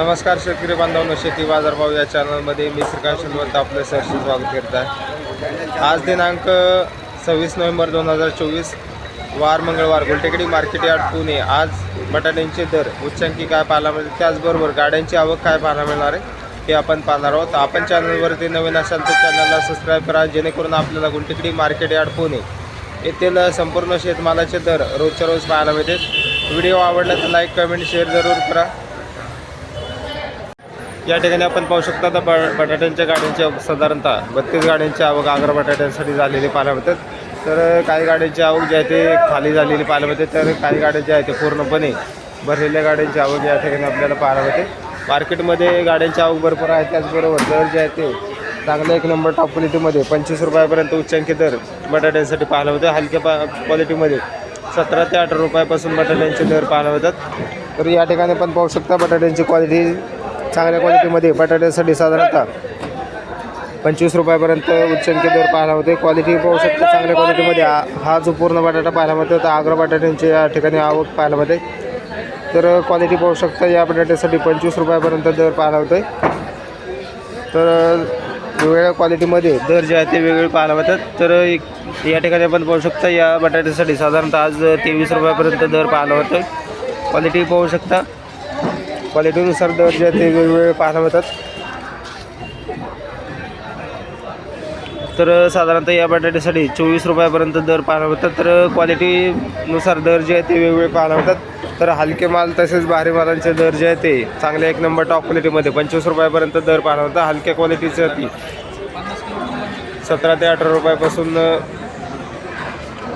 नमस्कार शेतकरी बांधवांनो शेती बाजारभाव या चॅनलमध्ये मी श्रीकांत शिलवंत आपलं सहर्ष स्वागत करत आहे. आज दिनांक सव्वीस नोव्हेंबर दोन हजार चोवीस वार मंगळवार गुलटेकडी मार्केट यार्ड पुणे. आज बटाट्यांचे दर उच्चांकी काय पाहायला मिळेल? त्याचबरोबर गाड्यांची आवक काय पाहायला मिळणार आहे? हे आपण पाहणार आहोत. आपण चॅनलवरती नवीन असाल तर चॅनलला सबस्क्राईब करा जेणेकरून आपल्याला गुलटेकडी मार्केट यार्ड पुणे येथील संपूर्ण शेतमालाचे दर रोजच्या रोज पाहायला मिळते व्हिडिओ आवडला तर लाईक कमेंट शेअर जरूर करा. या ठिकाणी आपण पाहू शकता आता ब बटाट्यांच्या गाड्यांची साधारणतः बत्तीस गाड्यांची आवक आग्रा बटाट्यांसाठी झालेली पाहायला मिळतात तर काही गाड्यांची आवक जी आहे ते खाली झालेली पाहायला मिळते. तर काही गाड्या ज्या आहेत ते पूर्णपणे भरलेल्या गाड्यांची आवक या ठिकाणी आपल्याला पाहायला मिळते. मार्केटमध्ये गाड्यांची आवक भरपूर आहे. त्याचबरोबर दर जे आहे ते चांगलं एक नंबर टॉप क्वालिटीमध्ये पंचवीस रुपयापर्यंत उच्चांकी दर बटाट्यांसाठी पाहायला मिळते. हलक्या पा क्वालिटीमध्ये सतरा ते अठरा रुपयापासून बटाट्यांचे दर पाहायला मिळतात. तर या ठिकाणी पण पाहू शकता बटाट्यांची क्वालिटी चांगल्या क्वालिटीमध्ये बटाट्यासाठी साधारणतः पंचवीस रुपयापर्यंत उच्चांकी दर पाहायला होते. क्वालिटी पाहू शकता चांगल्या क्वालिटीमध्ये हा जो पूर्ण बटाटा पाहायला मिळतो तर आग्रा बटाट्यांची या ठिकाणी आवक पाहायला मिळते. तर क्वालिटी पाहू शकता या बटाट्यासाठी पंचवीस रुपयापर्यंत दर पाहायला होते. तर वेगवेगळ्या क्वालिटीमध्ये दर जे आहे ते वेगवेगळे पाहायला मिळतात. तर एक- या ठिकाणी आपण पाहू शकता या बटाट्यासाठी साधारणतः आज तेवीस रुपयापर्यंत दर पाहायला होतं क्वालिटी पाहू शकता. क्वालिटीनुसार दर जे आहे ते वेगवेगळे पाहायला मिळतात. तर साधारणतः या बटाट्यासाठी चोवीस रुपयापर्यंत दर पाहायला मिळतात. तर क्वालिटीनुसार दर जे आहे ते वेगवेगळे पाहायला मिळतात. तर हलके माल तसेच भारी मालांचे दर जे आहे ते चांगले एक नंबर टॉप क्वालिटीमध्ये पंचवीस रुपयापर्यंत दर पाहायला मिळतात. हलक्या क्वालिटीचं ती सतरा ते अठरा रुपयापासून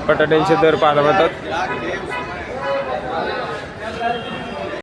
बटाट्यांचे दर पाहायला मिळतात.